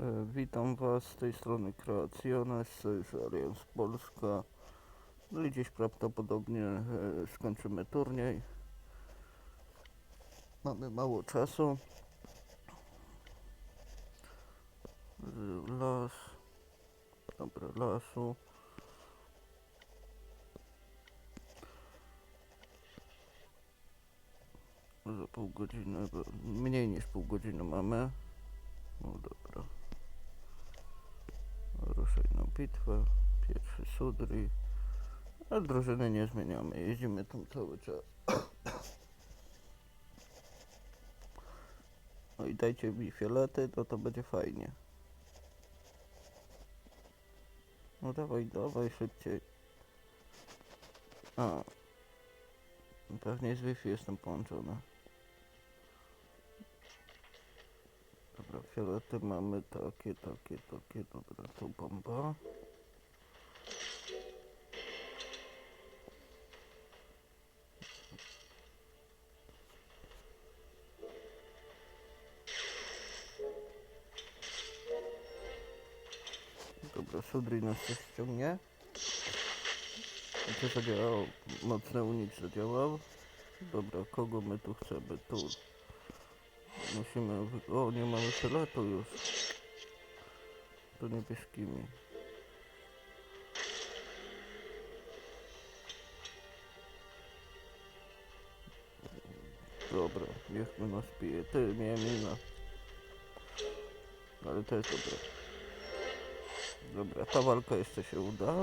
E, Witam Was z tej strony Kreacjones, to jest Polska. No i dziś prawdopodobnie e, skończymy turniej. Mamy mało czasu. Z- Las. Dobra, lasu. Za pół godziny, mniej niż pół godziny mamy. No dobra. Bitwę. Pierwszy Sudri. A drużyny nie zmieniamy. Jeździmy tam cały czas. No i dajcie mi fiolety, to to będzie fajnie. No dawaj, dawaj szybciej. A. Pewnie z Wi-Fi jestem połączony. Fiolety mamy takie, takie, takie. Dobra, tu bomba. Dobra, Sudri nas też ściągnie. Co zadziałało? Mocny unik zadziałał. Dobra, kogo my tu chcemy? Tu. Musimy... O, nie mamy fioletu już. To niebieskimi. Dobra, niech my nas pije. Ty, miałem inna. Ale to jest dobre. Dobra, ta walka jeszcze się uda.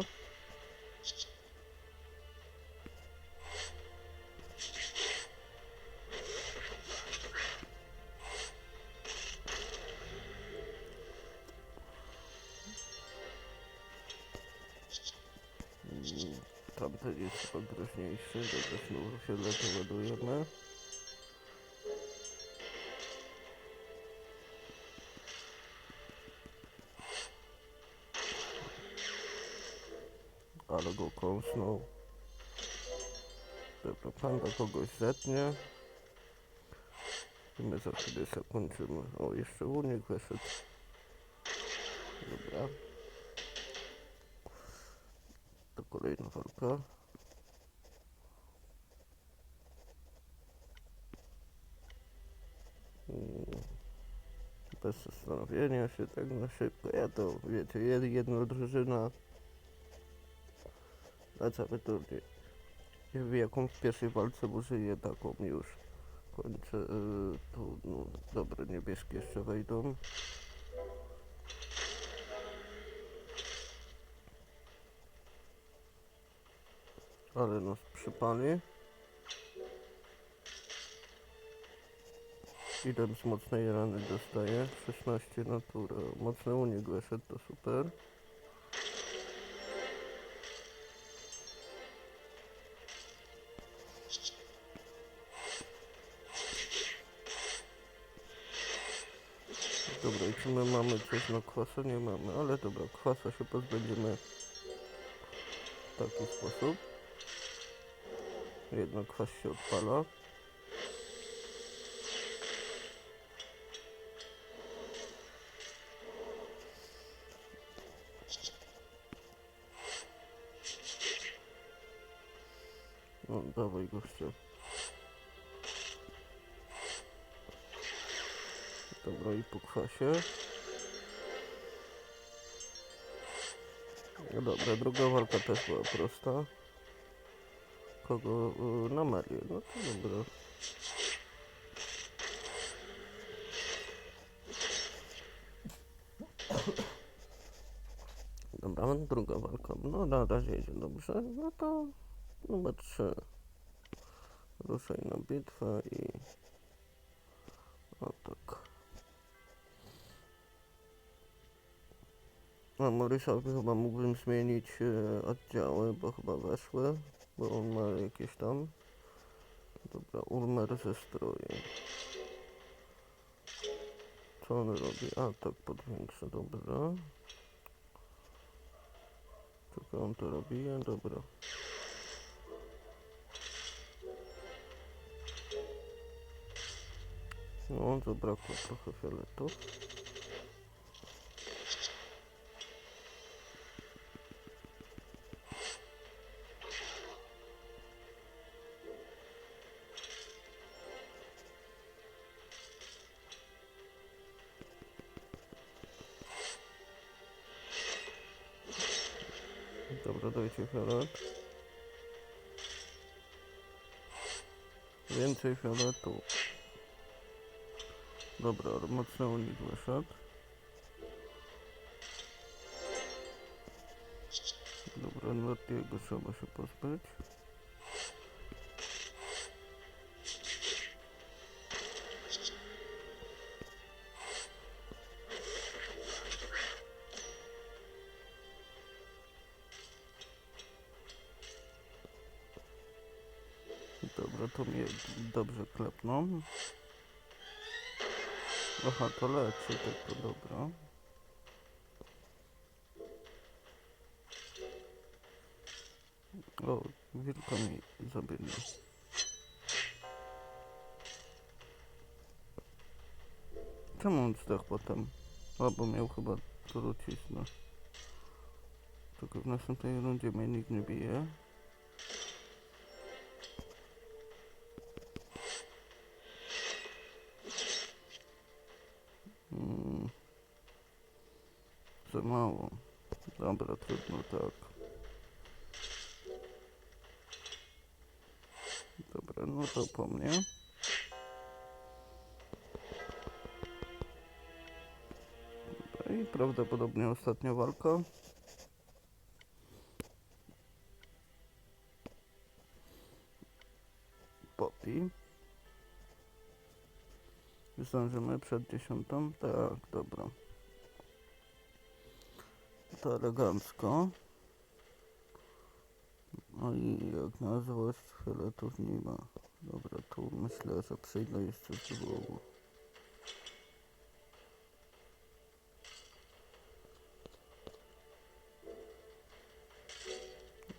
Tamten jest chyba groźniejszy, dobra, znowu się lepiej ładujemy. Ale go kąsnął. Dobra, panda kogoś zetnie. I my za chwilę zakończymy. O, jeszcze unik wyszedł. Dobra. To kolejna walka. Bez zastanowienia się tak na szybko. Ja to wiecie, jed- jedna drużyna na cały turniej. Nie wiem jaką w pierwszej walce użyję taką już. Kończę y, tu, no niebieskie jeszcze wejdą. Ale nas przypali. Ile z mocnej rany dostaje? 16 natura. Mocny unik wyszedł, to super. Dobra, i czy my mamy coś na kwasa? Nie mamy, ale dobra, kwasa się pozbędziemy w taki sposób. Jednak kwas się odpala. No, dawaj gościa. Dobra, i po kwasie. No dobra, druga walka też była prosta. Kogo? y, Na Marię. No to dobra. Dobra, druga walka. No na razie idzie dobrze. No to numer 3. Ruszaj na bitwę i... O tak. A Marysiowi chyba mógłbym zmienić e, oddziały, bo chyba weszły, bo on ma jakieś tam. Dobra, Ulmer ze strojem. Co on robi? A, tak podwiększa, dobra. Czego on to robi? A, dobra. No, zabrakło trochę fioletów. Dobra, dajcie fiolet. Więcej fioletu. Dobra, mocny unik wyszedł. Dobra, Nortiego trzeba się pozbyć. Dobrze klepną. Aha, to leczy, tak to dobra. O, wilka mi zabili. Czemu on zdechł potem? Albo miał chyba truciznę. Tylko w następnej rundzie mnie nikt nie bije. Za mało. Dobra, trudno tak. Dobra, no to po mnie. Dobra, i prawdopodobnie ostatnia walka. Poppy. Zdążymy przed dziesiątą? Tak, dobra. To elegancko. No i jak na złość fioletów nie ma. Dobra, tu myślę, że przyjdę jeszcze głowu.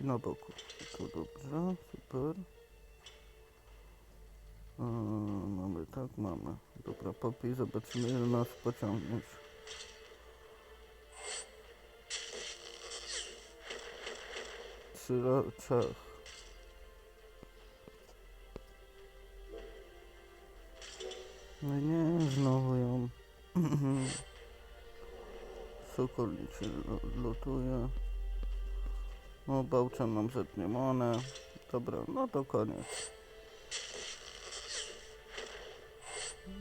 I na boku. To dobrze, super. A, mamy tak, mamy. Dobra, popij, zobaczymy ile nas pociągniesz. Trzy, ra- trzech. No nie, znowu ją. Sokoliczy lu- lutuje. No, bałczan nam zetnie monę. Dobra, no to koniec.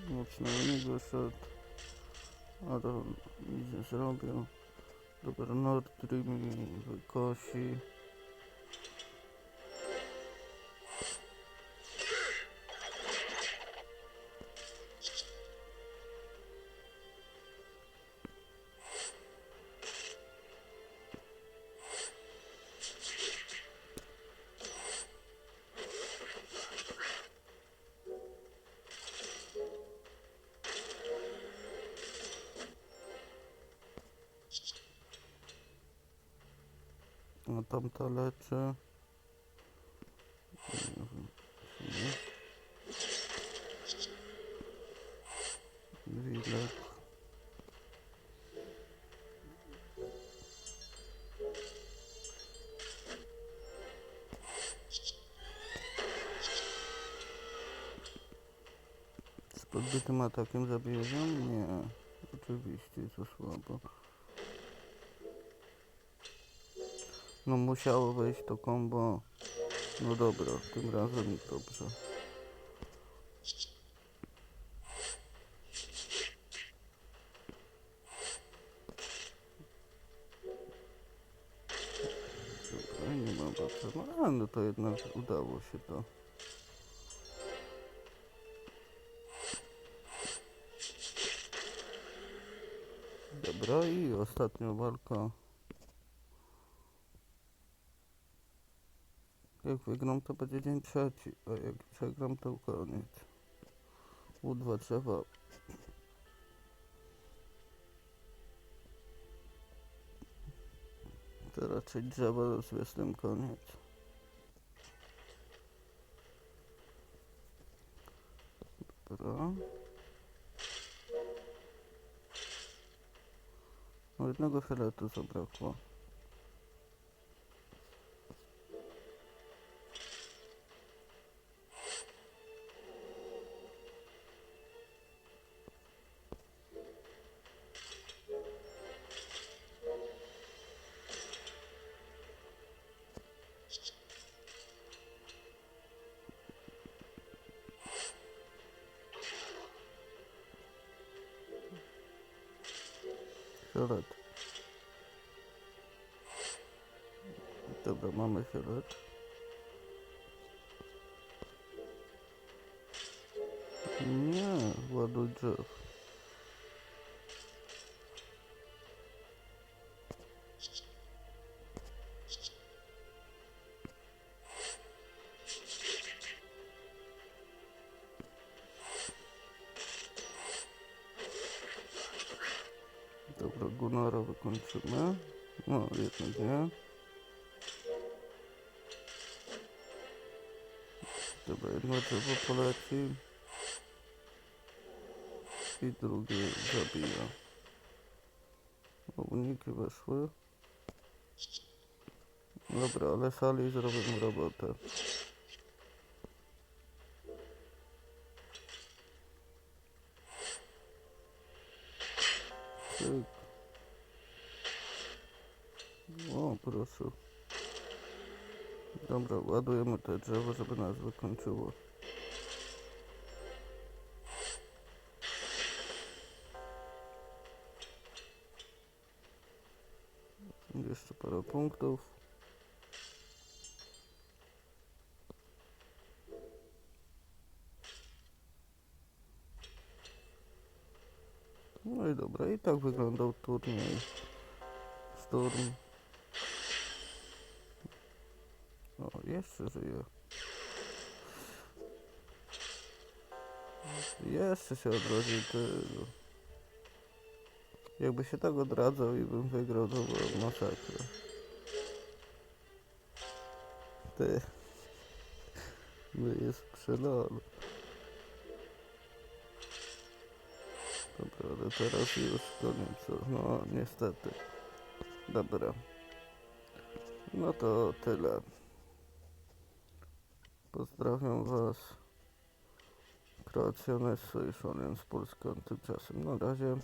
Mocno nie wyszedł. Ale nic nie zrobił. Dobra, Nordry mi wykosi. A tamta leczy. Wilek. Z podbitym atakiem zabije ją? Nie. Oczywiście, to słabo. No musiało wejść to combo. No dobra, tym razem dobrze. Dobra, nie ma bardzo. A no to jednak udało się to. Dobra i ostatnia walka. Jak wygram to będzie dzień trzeci, a jak przegram to koniec. U2 trzeba. To raczej drzewo z wiosnem koniec. Dobra. No jednego filetu zabrakło. Fiolet. Dobra, mamy fiolet. Nie, ładuj drzew. Gunara wykończymy. No, jednak nie. Dobra, jedno drzewo poleci. I drugie zabija. Uniki weszły. Dobra, ale sali zrobią robotę. Cyk. O, proszę. Dobra, ładujemy te drzewo, żeby nas wykończyło. Jeszcze parę punktów. No i dobra, i tak wyglądał turniej. Storm. O, jeszcze żyje. Jeszcze się odrodził tego. Jakby się tak odradzał i bym wygrał, to była masakra. Ty. No jest przelony. Dobra, ale teraz już koniec. No, niestety. Dobra. No to tyle. Pozdrawiam Was. Kreacjonist Solution z Polską tymczasem. Na razie.